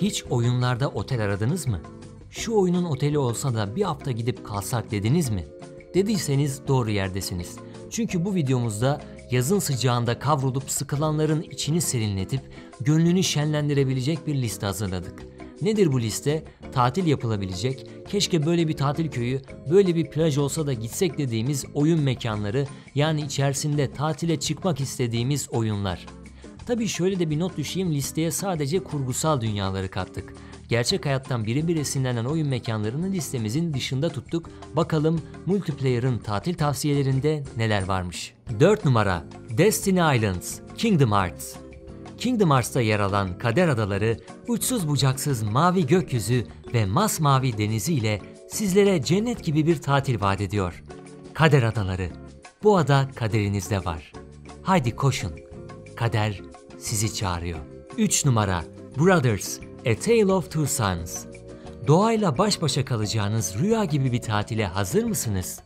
Hiç oyunlarda otel aradınız mı? Şu oyunun oteli olsa da bir hafta gidip kalsak dediniz mi? Dediyseniz doğru yerdesiniz. Çünkü bu videomuzda yazın sıcağında kavrulup sıkılanların içini serinletip gönlünü şenlendirebilecek bir liste hazırladık. Nedir bu liste? Tatil yapılabilecek, keşke böyle bir tatil köyü, böyle bir plaj olsa da gitsek dediğimiz oyun mekanları yani içerisinde tatile çıkmak istediğimiz oyunlar. Tabii şöyle de bir not düşeyim listeye sadece kurgusal dünyaları kattık. Gerçek hayattan birebir esinlenen oyun mekanlarını listemizin dışında tuttuk. Bakalım multiplayer'ın tatil tavsiyelerinde neler varmış. 4 numara Destiny Islands Kingdom Hearts Kingdom Hearts'ta yer alan Kader Adaları, uçsuz bucaksız mavi gökyüzü ve masmavi denizi ile sizlere cennet gibi bir tatil vaat ediyor. Kader Adaları, bu ada kaderinizde var. Haydi koşun, kader sizi çağırıyor. 3 numara Brothers, A Tale of Two Sons Doğayla baş başa kalacağınız rüya gibi bir tatile hazır mısınız?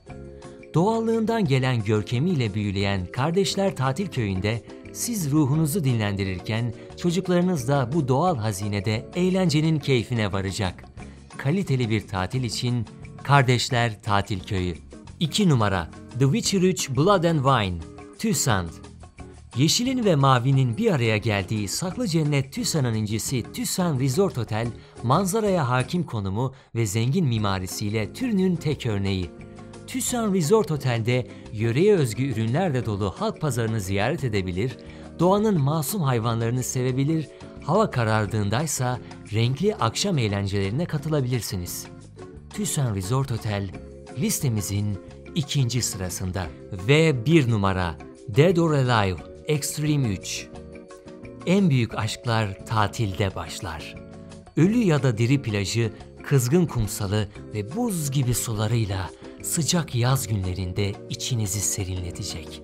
Doğallığından gelen görkemiyle büyüleyen Kardeşler Tatil Köyü'nde siz ruhunuzu dinlendirirken çocuklarınız da bu doğal hazinede eğlencenin keyfine varacak. Kaliteli bir tatil için Kardeşler Tatil Köyü. 2 numara The Witcher 3 Blood and Wine Tüsand Yeşilin ve mavinin bir araya geldiği saklı cennet TÜSAN'ın incisi TÜSAN Resort Otel, manzaraya hakim konumu ve zengin mimarisiyle türünün tek örneği. TÜSAN Resort Otel'de yöreye özgü ürünlerle dolu halk pazarını ziyaret edebilir, doğanın masum hayvanlarını sevebilir, hava karardığındaysa renkli akşam eğlencelerine katılabilirsiniz. TÜSAN Resort Otel listemizin ikinci sırasında. Ve bir numara Dead or Alive Extreme 3 En büyük aşklar tatilde başlar. Ölü ya da diri plajı, kızgın kumsalı ve buz gibi sularıyla sıcak yaz günlerinde içinizi serinletecek.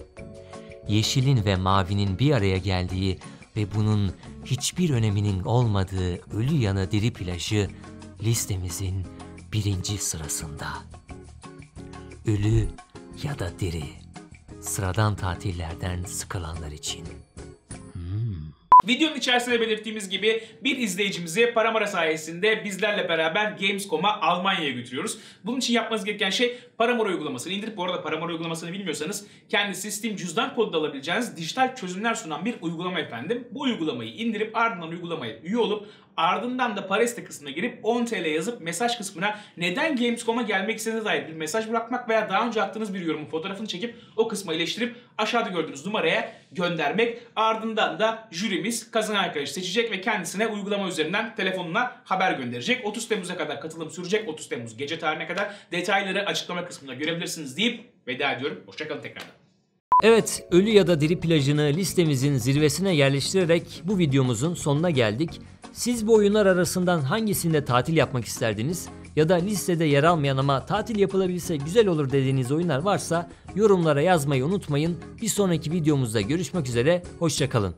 Yeşilin ve mavinin bir araya geldiği ve bunun hiçbir öneminin olmadığı ölü yana diri plajı listemizin birinci sırasında. Ölü ya da diri. Sıradan tatillerden sıkılanlar için. Videonun içerisinde belirttiğimiz gibi bir izleyicimizi Paramara sayesinde bizlerle beraber Gamescom'a Almanya'ya götürüyoruz. Bunun için yapmanız gereken şey Paramara uygulamasını indirip bu arada Paramara uygulamasını bilmiyorsanız kendisi Steam cüzdan kodu da alabileceğiniz dijital çözümler sunan bir uygulama efendim. Bu uygulamayı indirip ardından uygulamaya üye olup ardından da Pareste kısmına girip 10 TL yazıp mesaj kısmına neden Gamescom'a gelmek istediğinize dair bir mesaj bırakmak veya daha önce attığınız bir yorumun fotoğrafını çekip o kısma iyileştirip aşağıda gördüğünüz numaraya göndermek. Ardından da jürimiz kazanan arkadaşı seçecek ve kendisine uygulama üzerinden telefonuna haber gönderecek. 30 Temmuz'a kadar katılım sürecek. 30 Temmuz gece tarihine kadar detayları açıklama kısmında görebilirsiniz deyip veda ediyorum. Hoşçakalın tekrardan. Evet, ölü ya da diri plajını listemizin zirvesine yerleştirerek bu videomuzun sonuna geldik. Siz bu oyunlar arasından hangisinde tatil yapmak isterdiniz? Ya da listede yer almayan ama tatil yapılabilse güzel olur dediğiniz oyunlar varsa yorumlara yazmayı unutmayın. Bir sonraki videomuzda görüşmek üzere, hoşçakalın.